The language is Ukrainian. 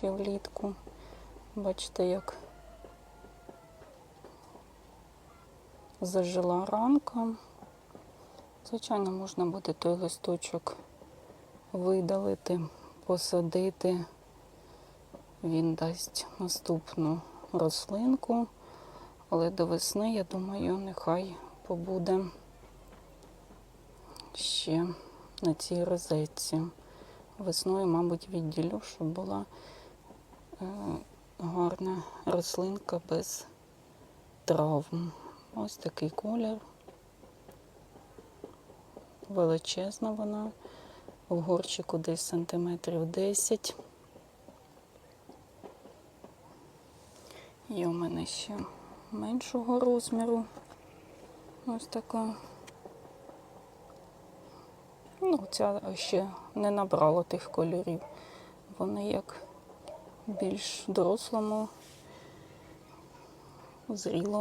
ще влітку. Бачите, як зажила ранка. Звичайно, можна буде той листочок видалити, посадити. Він дасть наступну рослинку, але до весни, я думаю, нехай побуде ще на цій розетці. Весною, мабуть, відділю, щоб була гарна рослинка без травм. Ось такий колір. Величезна вона. В горчику десь сантиметрів 10. Є у мене ще меншого розміру. Ось така. Ну, ця ще не набрала тих кольорів. Вони як більш дорослому, зрілому.